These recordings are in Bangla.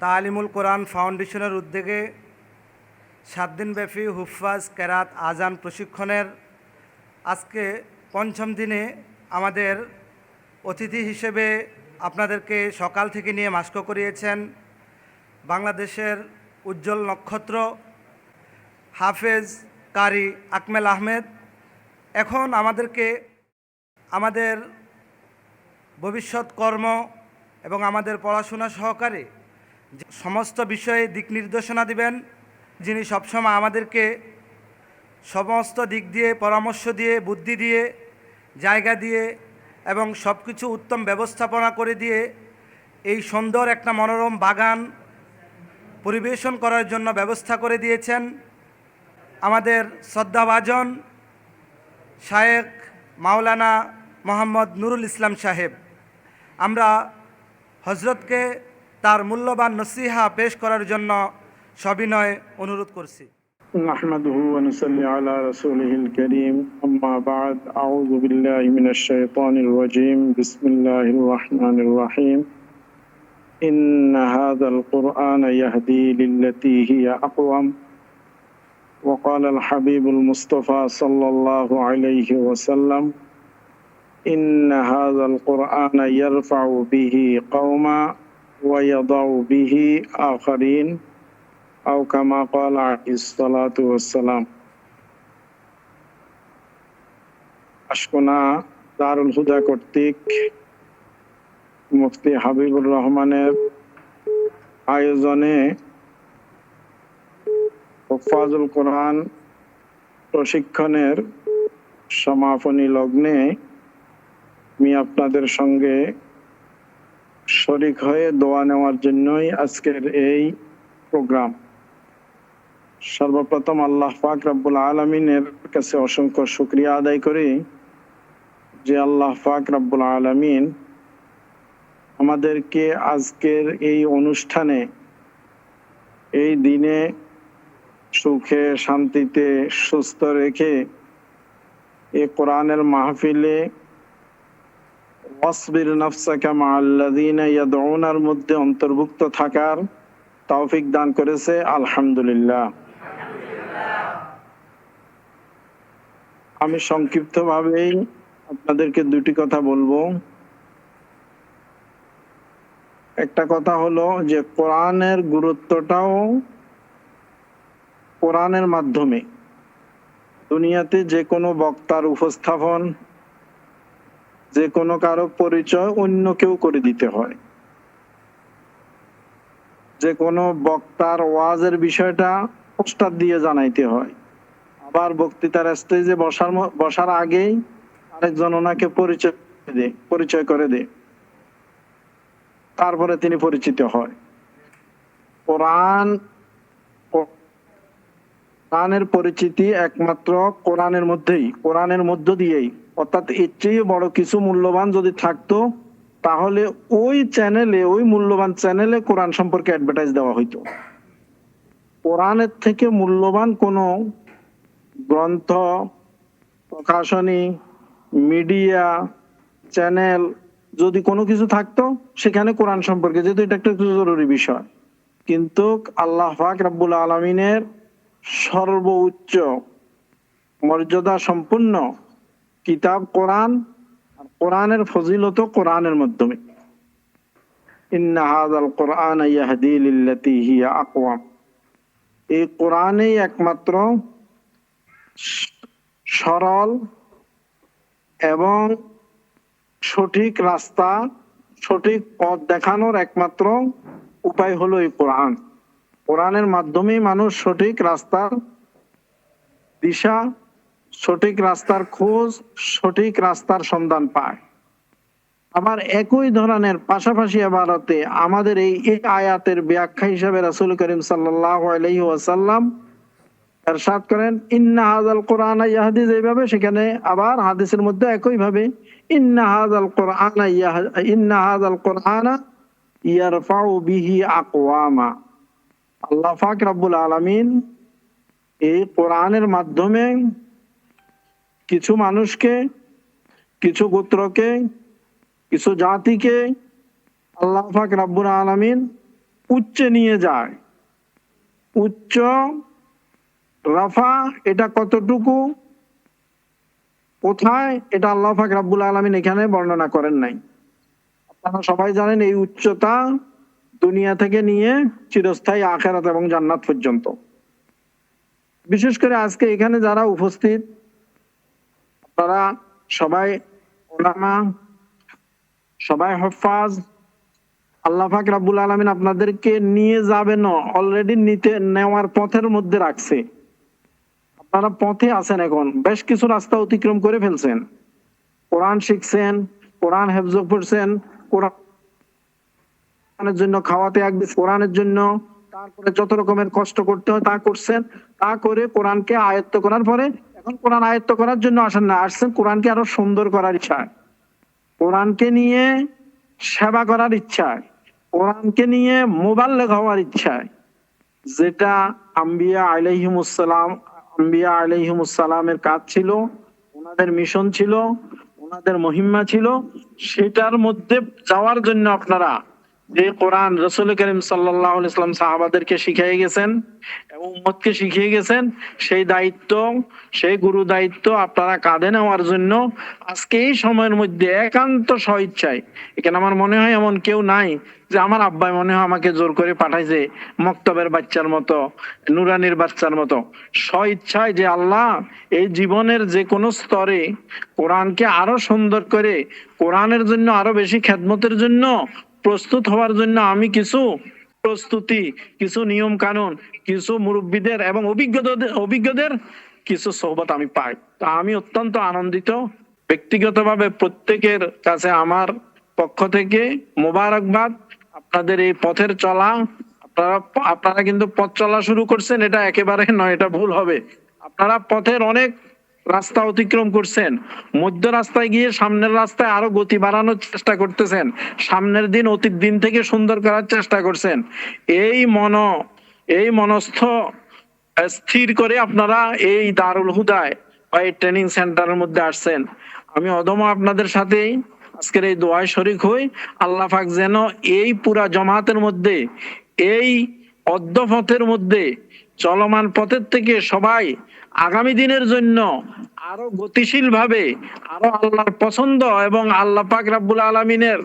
তালিমুল কোরআন ফাউন্ডেশনের উদ্যোগে সাত দিনব্যাপী হুফাজ কেরাত আজান প্রশিক্ষণের আজকে পঞ্চম দিনে আমাদের অতিথি হিসেবে আপনাদেরকে সকাল থেকে নিয়ে মাস্ক করিয়েছেন বাংলাদেশের উজ্জ্বল নক্ষত্র হাফেজ কারি আকমেল আহমেদ। এখন আমাদেরকে আমাদের ভবিষ্যৎ কর্ম এবং আমাদের পড়াশোনা সহকারে সমস্ত বিষয়ে দিক নির্দেশনা দিবেন, যিনি সবসময় আমাদেরকে সমস্ত দিক দিয়ে পরামর্শ দিয়ে, বুদ্ধি দিয়ে, জায়গা দিয়ে এবং সব কিছু উত্তম ব্যবস্থাপনা করে দিয়ে এই সুন্দর একটা মনোরম বাগান পরিবেশন করার জন্য ব্যবস্থা করে দিয়েছেন। আমাদের শ্রদ্ধাভাজন শায়েক মাওলানা মোহাম্মদ নুরুল ইসলাম সাহেব। আমরা হজরতকে তার মূল্যবান নসিহা পেশ করার জন্য সবিনয় অনুরোধ করছি نحمده ونصلي على رسوله الكريم أما بعد أعوذ بالله من الشيطان الرجيم بسم الله الرحمن الرحيم إن هذا القرآن يهدي للتي هي أقوم وقال الحبيب المصطفى صلى الله عليه وسلم إن هذا القرآن يرفع به قوما ويضع به آخرين أو كما قال عليه الصلاة والسلام আশকোনা দারুল হুদা কর্তৃক মুফতি হাবিবুর রহমানের আয়োজনে ফাজুল কোরআন প্রশিক্ষণের সমাপনী লগ্নে আমি আপনাদের সঙ্গে শরিক হয়ে দোয়া নেওয়ার জন্যই আজকের এই প্রোগ্রাম। সর্বপ্রথম আল্লাহ পাক রাব্বুল আলমিনের কাছে অসংখ্য শুক্রিয়া আদায় করি যে আল্লাহ পাক রাব্বুল আলমিন আমাদেরকে আজকের এই অনুষ্ঠানে, এই দিনে সুখে, শান্তিতে, সুস্থ রেখে এই কোরআনের মাহফিলে ওয়াসবির নাফসাকা ইয়াদউনার মধ্যে অন্তর্ভুক্ত থাকার তৌফিক দান করেছে আলহামদুলিল্লাহ। আমি আপনাদেরকে দুটি কথা বলব। একটা কথা হলো যে কোরআনের গুরুত্বটাও কোরআনের মাধ্যমে। দুনিয়াতে যে কোনো বক্তার উপস্থাপন যে কোনো কারও পরিচয় অন্য কেউ করে দিতে হয়। যে কোনো বক্তার ওয়াজের বিষয়টা পোস্টার দিয়ে জানাইতে হয়। আবার বক্তৃতার স্টেজে বসার বসার আগেই আরেকজন ওনাকে পরিচয় দে, পরিচয় করে দে। তারপরে তিনি পরিচিত হয়। কোরআন, কোরআনের পরিচিতি একমাত্র কোরআনের মধ্যেই, কোরআনের মধ্য দিয়েই। অর্থাৎ এর চেয়ে বড় কিছু মূল্যবান যদি থাকতো, তাহলে ওই চ্যানেলে ওই মূল্যবান চ্যানেলে কোরআন সম্পর্কে অ্যাডভার্টাইজ দেওয়া হইতো। কোরআনের থেকে মূল্যবান কোনো গ্রন্থ, প্রকাশনী মিডিয়া চ্যানেল যদি কোনো কিছু থাকতো, সেখানে কোরআন সম্পর্কে, যেহেতু এটা একটা জরুরি বিষয়। কিন্তু আল্লাহ পাক রাব্বুল আলমিনের সর্বোচ্চ মর্যাদা সম্পূর্ণ কিতাব, কোরআন কোরআনের ফজিলত কোরআনের মাধ্যমে। কোরআন এই কোরআনেই একমাত্র সরল এবং সঠিক রাস্তা, সঠিক পথ দেখানোর একমাত্র উপায় হলো এই কোরআন। কোরআনের মাধ্যমেই মানুষ সঠিক রাস্তার দিশা সঠিক রাস্তার খোঁজ, সঠিক রাস্তার সন্ধান পায়। আবার একই ধরনের পাশাপাশি আবারতে আমাদের এই আয়াতের ব্যাখ্যা হিসাবে রাসূল করিম ওয়াসাল্লাম এরশাদ করেন, ইন্না হাযাল কোরআন ইয়াহদি যেভাবে সেখানে আবার হাদিসের মধ্যে একই ভাবে ইন্না হাযাল কোরআন ইন্না হাযাল কোরআন ইয়ারফাউ বিহি আকওয়ামা আল্লাহ পাক রব্বুল আলামিন এই কোরআনের মাধ্যমে কিছু মানুষকে, কিছু গোত্রকে, কিছু জাতিকে আল্লাহ পাক রাব্বুল আলামিন উচ্চে নিয়ে যায়। উচ্চ রাফা এটা কতটুকু? কোথায়? এটা আল্লাহ পাক রাব্বুল আলামিন এখানে বর্ণনা করেন নাই। আপনারা সবাই জানেন এই উচ্চতা দুনিয়া থেকে নিয়ে চিরস্থায়ী আখেরাত এবং জান্নাত পর্যন্ত। বিশেষ করে আজকে এখানে যারা উপস্থিত আপনারা সবাই ওলামা, সবাই হফাজ, আল্লাহ পাক রাব্বুল আলামিন আপনাদেরকে নিয়ে যাবেন অলরেডি নিতে, নেওয়ার পথের মধ্যে রাখছে। আপনারা পথে আছেন এখন, বেশ কিছু রাস্তা অতিক্রম করে ফেলছেন। কোরআন শিখছেন, কোরআন হেফজ করছেন কোরআনের জন্য খাওয়াতে এক কোরআনের জন্য তারপরে যত রকমের কষ্ট করতে হয় তা করছেন, তা করে কোরআনকে আয়ত্ত করার পরে এখন কোরআন আয়ত্ত করার জন্য আসেন না, আসছেন কোরআনকে আরও সুন্দর করার ইচ্ছায়। কোরআনকে নিয়ে সেবা করার ইচ্ছায়, কোরআনকে নিয়ে মোবাল্লেগ হওয়ার ইচ্ছায়, যেটা আম্বিয়া আলাইহিমুসালাম আম্বিয়া আলাইহিমুসালামের কাজ ছিল, ওনাদের মিশন ছিল, ওনাদের মহিমা ছিল, সেটার মধ্যে যাওয়ার জন্য আপনারা যে কোরআন রসুল করিম সাল্লাহ ইসলাম সাহাবাদেরকে শিখিয়ে গেছেন উম্মতকে শিখিয়ে গেছেন, সেই দায়িত্ব, সেই গুরু দায়িত্ব আপনারা কাঁধে নেওয়ার জন্য আজকে এই সময়ের মধ্যে একান্ত স্বইচ্ছায়। এখানে আমার মনে হয় এমন কেউ নাই যে আমার আব্বাই মনে হয় আমাকে জোর করে পাঠাইছে মক্তবের বাচ্চার মতো, নুরানির বাচ্চার মতো। স্বইচ্ছায় যে আল্লাহ এই জীবনের যে কোনো স্তরে কোরআনকে আরও সুন্দর করে, কোরআনের জন্য আরও বেশি খেদমতের জন্য প্রস্তুত হওয়ার জন্য আমি কিছু প্রস্তুতি, কিছু নিয়ম কানুন কিছু মুরব্বীদের এবং অভিজ্ঞদের অভিজ্ঞদের কিছু সোহবত আমি পাই। তা আমি অত্যন্ত আনন্দিত। ব্যক্তিগতভাবে প্রত্যেকের কাছে আমার পক্ষ থেকে মোবারকবাদ। আপনাদের এই পথের চলা, আপনারা আপনারা কিন্তু পথ চলা শুরু করছেন, এটা একেবারে নয়, এটা ভুল হবে। আপনারা পথের অনেক রাস্তা অতিক্রম করছেন। মধ্য রাস্তায় গিয়ে সামনের রাস্তায় আরও গতি বাড়ানোর চেষ্টা করতেছেন। সামনের দিন অতীত দিন থেকে সুন্দর করার চেষ্টা করছেন। এই মন, এই মনস্থ স্থির করে আপনারা এই দারুল হুদায় বা এই ট্রেনিং সেন্টারের মধ্যে আসছেন। আমি অদম আপনাদের সাথেই আজকের এই দোয়ায় শরিক হই। আল্লাহ পাক যেন এই পুরা জমাতের মধ্যে, এই অদ্যপথের মধ্যে চলমান পথের থেকে সবাই আগামী দিনের জন্য আরও গতিশীল ভাবে আরও আল্লাহর পছন্দ এবং আল্লাহ পাক রাব্বুল আলমিনের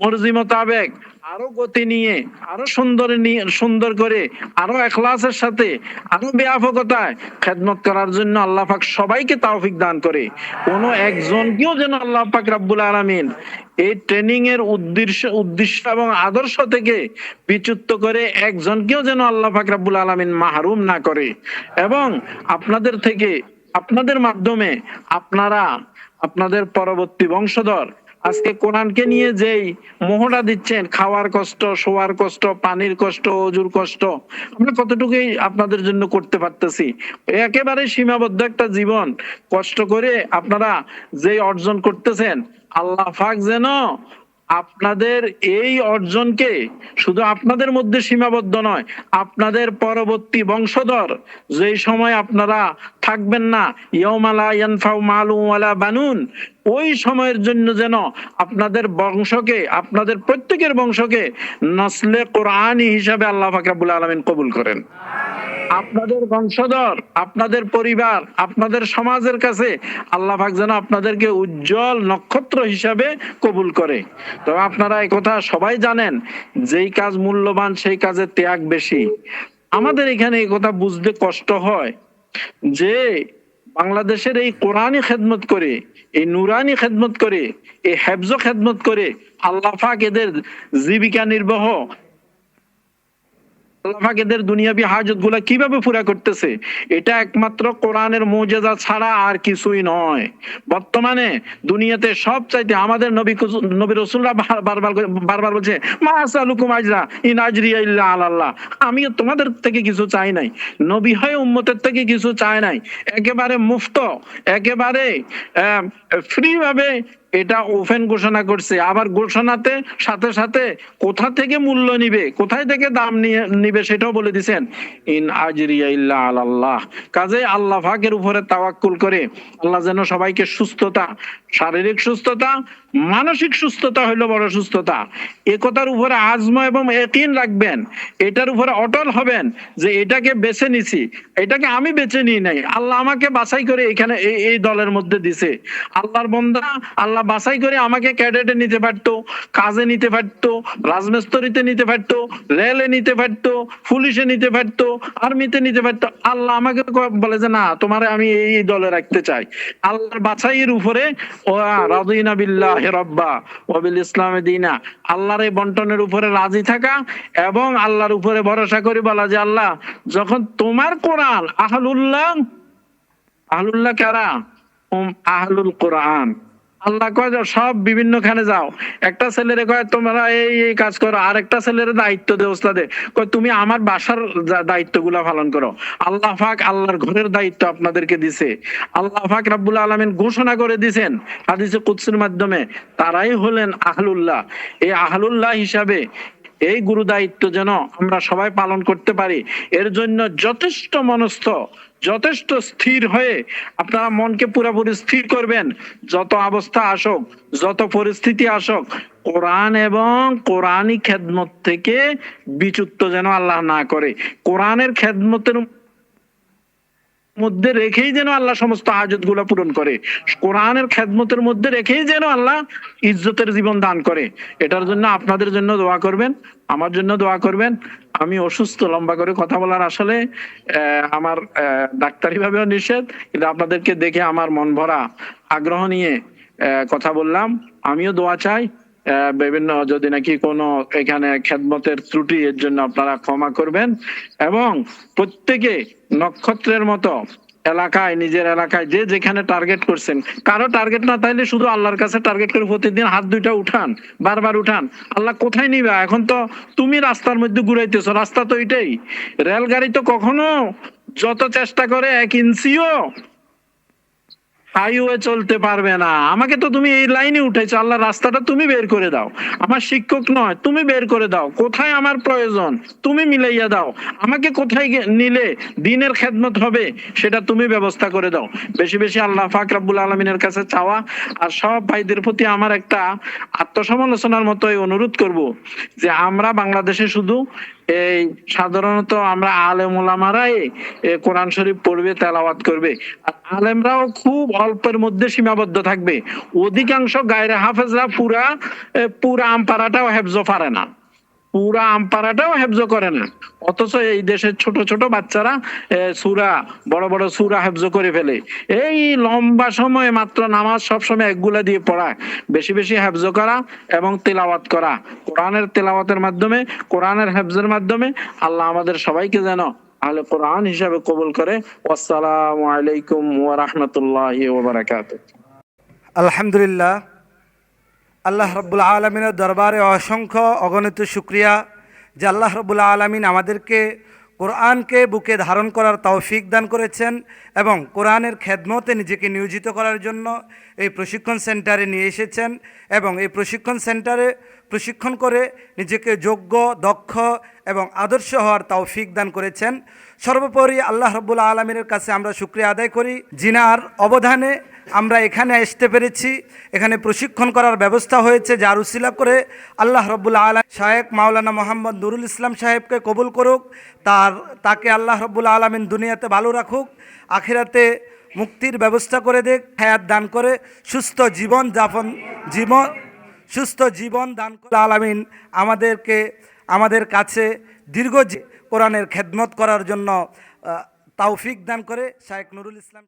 মর্জি মোতাবেক আরও গতি নিয়ে, আরও সুন্দর নিয়ে সুন্দর করে, আরও এখলাসের সাথে, আরও ব্যাপকতায় খেদমত করার জন্য আল্লাহ পাক সবাইকে তাওফিক দান করে। কোনো একজনকেও যেন আল্লাহ পাক রাব্বুল আলামিন এই ট্রেনিং এর উদ্দেশ্য উদ্দেশ্য এবং আদর্শ থেকে বিচ্যুত করে একজনকেও যেন আল্লাহ পাক রাব্বুল আলামিন মাহরুম না করে। এবং আপনাদের থেকে, আপনাদের মাধ্যমে আপনারা, আপনাদের পরবর্তী বংশধর আজকে কোরআনকে নিয়ে যেই মোহটা দিচ্ছেন, খাওয়ার কষ্ট, শোয়ার কষ্ট, পানির কষ্ট, অজুর কষ্ট, আমরা কতটুকুই আপনাদের জন্য করতে পারতেছি? একেবারে সীমাবদ্ধ একটা জীবন। কষ্ট করে আপনারা যেই অর্জন করতেছেন, আল্লাহ ফাক যেন আপনাদের এই অর্জনকে শুধু আপনাদের মধ্যে সীমাবদ্ধ নয়, আপনাদের পরবর্তী বংশধর, যেই সময় আপনারা থাকবেন না। ইয়মালা বানুন। ওই সময়ের জন্য যেন আপনাদের বংশকে, আপনাদের প্রত্যেকের বংশকে নসলে কোরআনী হিসাবে আল্লাহ ফাকরাবুল আলমিন কবুল করেন। আপনাদের বংশধর, আপনাদের পরিবার, আপনাদের সমাজের কাছে আল্লাহ পাক যেন আপনাদেরকে উজ্জ্বল নক্ষত্র হিসাবে কবুল করে। তো আপনারা কথা সবাই জানেন, যেই কাজ মূল্যবান সেই কাজের ত্যাগ বেশি। আমাদের এখানে এই কথা বুঝতে কষ্ট হয়। যে বাংলাদেশের এই কোরআনই খেদমত করে, এই নুরানি খেদমত করে, এই হেফজ খেদমত করে, আল্লাহ পাক এদের জীবিকা নির্বাহ আল্লাহ এদের দুনিয়াবি হাজতগুলা কীভাবে পুরা করতেছে? এটা একমাত্র কোরআনের মৌজেজা ছাড়া আর কিছুই নয়। বর্তমানে দুনিয়াতে সব চাইতে আমাদের নবী নবী রসুল্লাহ বারবার আজরা ইন আজরিয়া ইল্লা আলাল্লাহ। আমি তোমাদের থেকে কিছু চাই নাই। নবী হয় উম্মতের থেকে কিছু চাই নাই। একেবারে মুফত, একেবারে ফ্রি ভাবে এটা ওপেন ঘোষণা করছে। আবার ঘোষণাতে সাথে সাথে কোথা থেকে মূল্য নিবে, কোথায় থেকে দাম নিয়ে নিবে সেটাও বলে দিছেন। ইন আজরিয়া ইল্লা আল্লাহ কাজে আল্লাহ ফাকের উপরে তাওয়াক্কুল করে আল্লাহ যেন সবাইকে সুস্থতা, শারীরিক সুস্থতা মানসিক সুস্থতা হইল বড় সুস্থতা। একতার উপরে আজম এবং একিন রাখবেন। এটার উপরে অটল হবেন যে এটাকে বেছে নিছি। এটাকে আমি বেছে নিই নাই। আল্লাহ আমাকে বাছাই করে এখানে এই দলের মধ্যে দিছে। আল্লাহর বন্দা আল্লাহ বাছাই করে আমাকে ক্যাডেটে নিতে পারতো, কাজে নিতে পারতো, রাজমিস্ত্রিতে নিতে পারতো, রেলে নিতে পারতো, পুলিশে নিতে পারতো, আর্মিতে নিতে পারতো। আল্লাহ আমাকে বলে যে না, তোমার আমি এই দলে রাখতে চাই। আল্লাহর বাছাইয়ের উপরে ও রাদিনা বিল্লাহ রব্বা ওবিল ইসলামে দিনা। আল্লাহর এই বন্টনের উপরে রাজি থাকা এবং আল্লাহর উপরে ভরসা করে বলা যে আল্লাহ, যখন তোমার কোরআন আহলুল্লাহ আহলুল্লাহ কারা? আহলুল কোরআন। আল্লাহ কয় যাও, সব বিভিন্ন খানে যাও। একটা ছেলেরে কয়, তোমরা এই এই কাজ করো। আর একটা ছেলের দায়িত্ব দে ওস্তাদে। কয়, তুমি আমার বাসার দায়িত্বগুলা পালন করো। আল্লাহ পাক আল্লাহর ঘরের দায়িত্ব আপনাদেরকে দিছে। আল্লাহ পাক রাব্বুল আলামিন ঘোষণা করে দিছেন হাদিসে কুদসির মাধ্যমে, তারাই হলেন আহলুল্লাহ। এই আহলুল্লাহ হিসাবে এই গুরু দায়িত্ব যেন আমরা সবাই পালন করতে পারি, এর জন্য যথেষ্ট মনস্থ, যথেষ্ট স্থির হয়ে আপনারা মনকে পুরোপুরি স্থির করবেন। যত অবস্থা আসুক, যত পরিস্থিতি আসুক, কোরআন এবং কোরআনই খেদমত থেকে বিচ্যুত যেন আল্লাহ না করে। কোরআনের খেদমতের মধ্যে রেখেই যেন আল্লাহ সমস্ত হাজতগুলা পূরণ করে। কোরআনের খেদমতের মধ্যে রেখেই যেন আল্লাহ ইজ্জতের জীবন দান করে। এটার জন্য আপনাদের জন্য দোয়া করবেন, আমার জন্য দোয়া করবেন। আমি অসুস্থ, লম্বা করে কথা বলার আসলে আমার ডাক্তারি ভাবেও নিষেধ, কিন্তু আপনাদেরকে দেখে আমার মন ভরা আগ্রহ নিয়ে কথা বললাম। আমিও দোয়া চাই। বিভিন্ন যদি নাকি কোনো এখানে খেদমতের ত্রুটি, এর জন্য আপনারা ক্ষমা করবেন এবং প্রত্যেকে নক্ষত্রের মতো এলাকায়, নিজের এলাকায় যে যেখানে টার্গেট করছেন, কারও টার্গেট না তাইলে শুধু আল্লাহর কাছে টার্গেট করে প্রতিদিন হাত দুইটা উঠান, বারবার উঠান। আল্লাহ কোথায় নিবে? এখন তো তুমি রাস্তার মধ্যে ঘুরাইতেছো, রাস্তা তো এটাই। রেলগাড়ি তো কখনো যত চেষ্টা করে এক ইঞ্চিও হাইওয়ে চলতে পারবে না। আমাকে তো তুমি এই লাইনে উঠেছো আল্লাহ রাস্তাটা তুমি বের করে দাও। আমার শিক্ষক নয়, তুমি বের করে দাও। কোথায় আমার প্রয়োজন? তুমি মিলাইয়া দাও। আমাকে কোথায় নিলে দিনের খেদমত হবে, সেটা তুমি ব্যবস্থা করে দাও। বেশি বেশি আল্লাহ ফাক রাব্বুল আলমিনের কাছে চাওয়া, আর সব ভাইদের প্রতি আমার একটা আত্মসমালোচনার মতোই অনুরোধ করব যে আমরা বাংলাদেশে শুধু এই সাধারণত আমরা আলেম ওলামারাই কোরআন শরীফ পড়বে, তেলাওয়াত করবে। আর আলেমরাও খুব অল্পের মধ্যে সীমাবদ্ধ থাকবে। অধিকাংশ গায়রে হাফেজরা পুরা পুরা আমপারাটাও হেফজ পারে না। পুরা আমপারাটাও হেফজ করে না। অথচ এই দেশের ছোট ছোট বাচ্চারা সুরা, বড় বড় সুরা হেফজ করে ফেলে। এই লম্বা সময় মাত্র নামাজ সবসময় একগুলা দিয়ে পড়া। বেশি বেশি হেফজ করা এবং তেলাওয়াত করা। কোরআনের তেলাওয়াতের মাধ্যমে, কোরআনের হেফজের মাধ্যমে আল্লাহ আমাদের সবাইকে যেন আহলে কোরআন হিসাবে কবুল করে। আসসালামু আলাইকুম ওয়া রাহমাতুল্লাহি ওয়া আলহামদুলিল্লাহ, আল্লাহ রব্বুল আলমিনের দরবারে অসংখ্য অগণিত শুক্রিয়া যে আল্লাহ রব্বুল আলমিন আমাদেরকে কোরআনকে বুকে ধারণ করার তৌফিক দান করেছেন এবং কোরআনের খেদমতে নিজেকে নিয়োজিত করার জন্য এই প্রশিক্ষণ সেন্টারে নিয়ে এসেছেন এবং এই প্রশিক্ষণ সেন্টারে প্রশিক্ষণ করে নিজেকে যোগ্য, দক্ষ এবং আদর্শ হওয়ার তৌফিক দান করেছেন। সর্বোপরি আল্লাহ রব্বুল আলমিনের কাছে আমরা শুক্রিয়া আদায় করি। জিনার অবদানে আমরা এখানে আসতে পেরেছি। এখানে প্রশিক্ষণ করার ব্যবস্থা হয়েছে যার উসিলা করে আল্লাহ রব্বুল আলম শায়েক মাওলানা মোহাম্মদ নুরুল ইসলাম সাহেবকে কবুল করুক। তার, তাকে আল্লাহ রব্বুল আলমিন দুনিয়াতে ভালো রাখুক, আখিরাতে মুক্তির ব্যবস্থা করে দেখ হায়াত দান করে, সুস্থ জীবন যাপন, জীবন সুস্থ জীবন দান আলামিন আমাদেরকে, আমাদের কাছে দীর্ঘ কোরআনের খেদমত করার জন্য তাওফিক দান করে শায়েক নুরুল ইসলাম